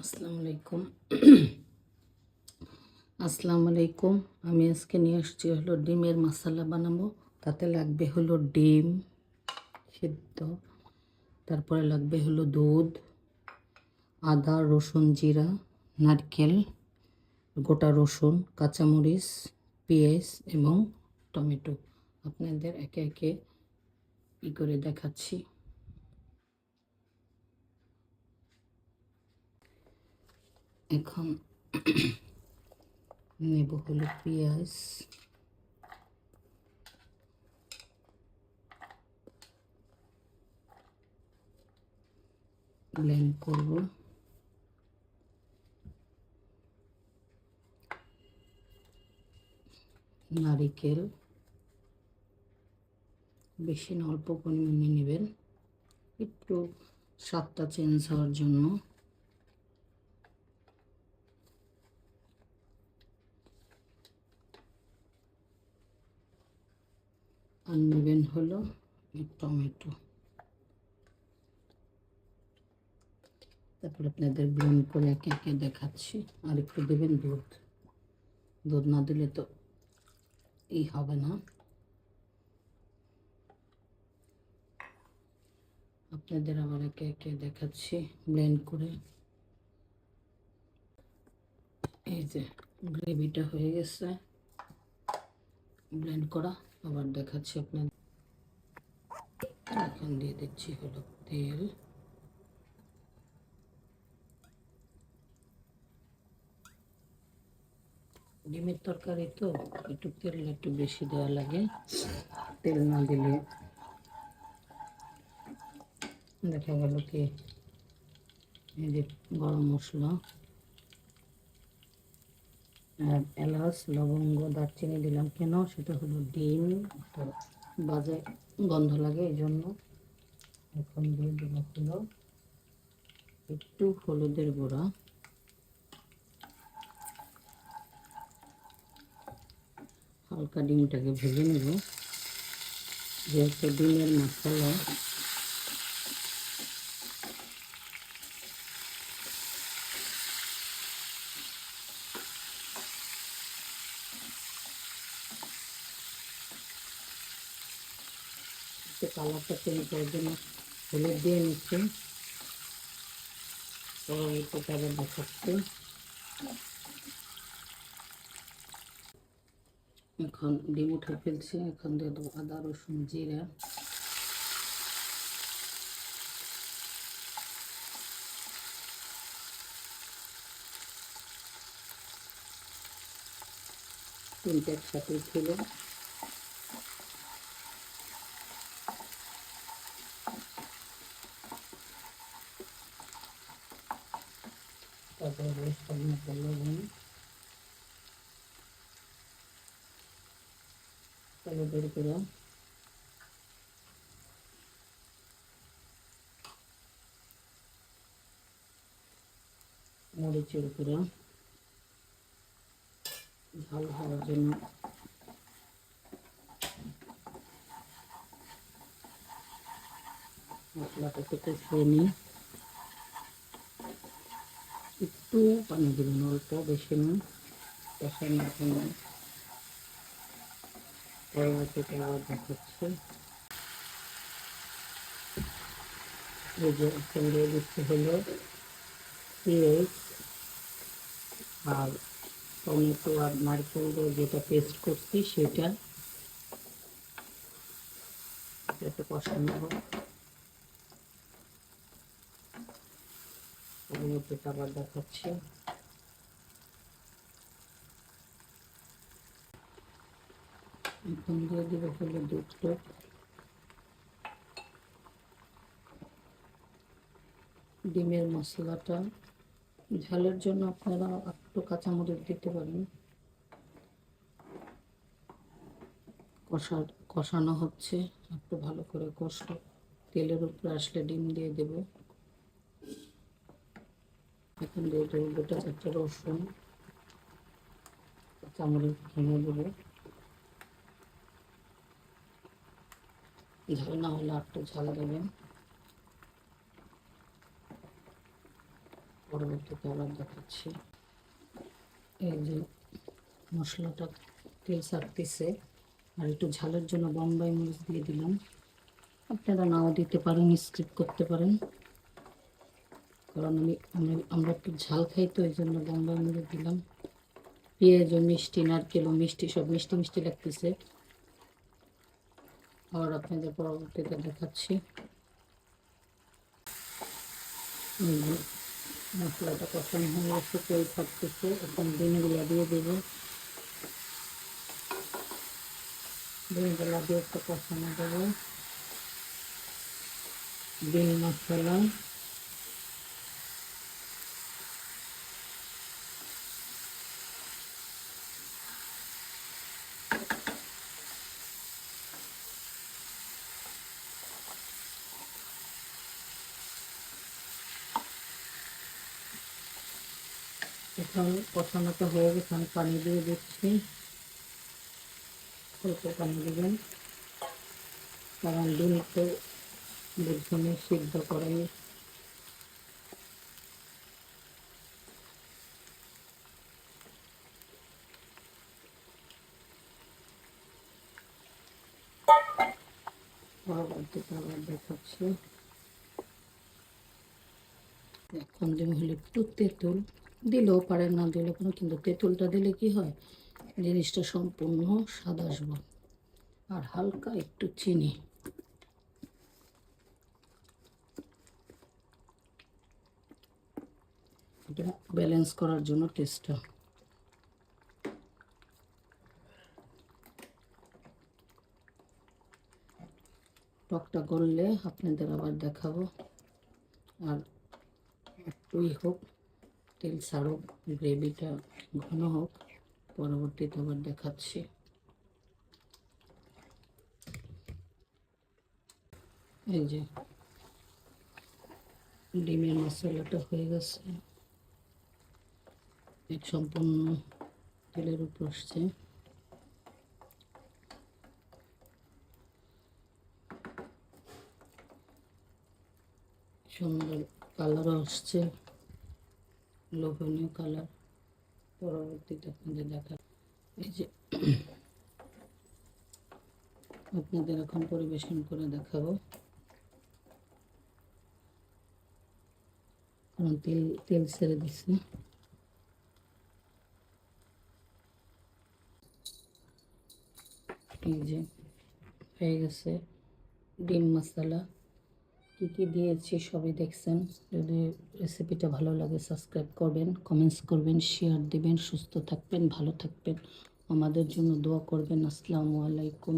আসসালামু আলাইকুম। আসসালামু আলাইকুম। আমি আজকে নিয়ে আসছি হলো ডিমের মশলা বানাবো। তাতে লাগবে হলো ডিম সিদ্ধ। তারপরে লাগবে হলো দুধ, আদা, রসুন, জিরা, নারকেল, গোটা রসুন, কাঁচামরিচ, পেঁয়াজ এবং টমেটো। আপনাদের একে একে ই করে দেখাচ্ছি। এখন নেব হলো পেঁয়াজ। ব্লেন্ড করব। নারিকেল। বেশি না, অল্প পরিমাণে নেবেন। একটু স্বাদটা চেঞ্জ হওয়ার জন্য। আর নেবেন হলো টমেটো। তারপর আপনাদের ব্লেন্ড করে একে একে দেখাচ্ছি। আর একটু দেবেন দুধ। দুধ না দিলে তো এই হবে না। আপনাদের আবার একে একে দেখাচ্ছি, ব্লেন্ড করে। এই যে গ্রেভিটা হয়ে গেছে। ব্লেন্ড করা। আবার দেখাচ্ছি আপনার এখন দিয়ে দিচ্ছি হলো তেল। ডিমের তরকারি তো, একটু তেল একটু বেশি দেওয়া লাগে। তেল না দিলে দেখা গেল কি, এই যে গরম মশলা। আর এলাচ, লবঙ্গ, দারচিনি দিলাম। কেন? সেটা হলো ডিম। বাজে গন্ধ লাগে, এই জন্য এখন দিয়ে দেবো হলো একটু হলুদের গুঁড়া। হালকা ডিমটাকে ভেজে নেব। যেহেতু ডিমের মশলা একটু কালারটা চেঞ্জ করার জন্য হলুদ দিয়ে নিচ্ছি। পরবর্তীতে আবার দেখাচ্ছি। এখন ডিম উঠে ফেলছি, এখন দিয়ে দেবো আদা, রসুন, জিরা। তিনটে একসাথে ছিল তারপরে বেশ মতো লবণ হলুদের গুঁড়ো মরিচের গুঁড়ো ঝাল হওয়ার জন্য মশলাটাকে কষিয়ে নিই একটু পানি দেবেন অল্প বেশি না কষানোর জন্য পরবর্তীতে আবার দেখাচ্ছি। এই যে এখন হলো পেঁয়াজ আর টমেটো আর নারকেল যেটা পেস্ট করছি সেটা যাতে পছন্দ হয় আবার দেখাচ্ছি। দুধটা। ডিমের মশলাটা। ঝালের জন্য আপনারা একটু কাঁচামরিচ দিতে পারেন। কষা, কষানো হচ্ছে, একটু ভালো করে কষো তেলের উপরে আসলে ডিম দিয়ে দেব। দেবো গোটা চারটে রসুন কাঁচামরিচ ভেঙে দেবো ঝাল না হলে একটু ঝাল দেবেন। পরবর্তীতে আবার দেখাচ্ছি। এই যে মশলাটা তেল ছাড়তেছে আর একটু ঝালের জন্য বোম্বাই মরিচ দিয়ে দিলাম। আপনারা নাও দিতে পারেন, স্কিপ করতে পারেন। কারণ আমি আমি, আমরা একটু ঝাল খাই তো এই জন্য বোম্বাই মরিচ দিলাম। পেঁয়াজ ও মিষ্টি, নারকেল ও মিষ্টি, সব মিষ্টি মিষ্টি লাগতেছে। আর আপনাদের পরবর্তীতে দেখাচ্ছি। মশলাটা কষানো হয়ে গেছে, তেল থাকতেছে এখন ডিমগুলো দিয়ে দেবো। ডিমগুলো দিয়ে একটু কষানো দেবো। ডিম মশলা। এখন কষানোটা হয়ে গেছে, আমি পানি দিয়ে দিচ্ছি। অল্প পানি দেবেন। কারণ ডিম তো সিদ্ধ করাই। আবার দেখাচ্ছি। এখন দিন হলে একটু তেঁতুল। দিলেও পারেন না দিলেও কোনো, কিন্তু তেঁতুলটা দিলে কি হয়? জিনিসটা সম্পূর্ণ স্বাদ আসবে আর হালকা একটু চিনি। এটা ব্যালেন্স করার জন্য টেস্টটা। টকটা করলে আপনাদের আবার দেখাবো। আর একটুই হোক। তেল ছাড়ুক গ্রেভিটা ঘন হোক, পরবর্তীতে আবার দেখাচ্ছি। এই যে, ডিমের মশলাটা হয়ে গেছে। সম্পূর্ণ তেলের উপর আসছে। সুন্দর কালারও আসছে। লোভনীয় কালার পরবর্তীতে আপনাদের দেখা এই যে আপনাদের এখন পরিবেশন করে দেখাবো। কারণ তেল তেল ছেড়ে দিচ্ছে। এই যে হয়ে গেছে ডিম মশলা। কী কি দিয়েছি সবই দেখছেন। যদি রেসিপিটা ভালো লাগে সাবস্ক্রাইব করবেন কমেন্টস করবেন শেয়ার দিবেন, সুস্থ থাকবেন, ভালো থাকবেন। আমাদের জন্য দোয়া করবেন। আসসালামু আলাইকুম।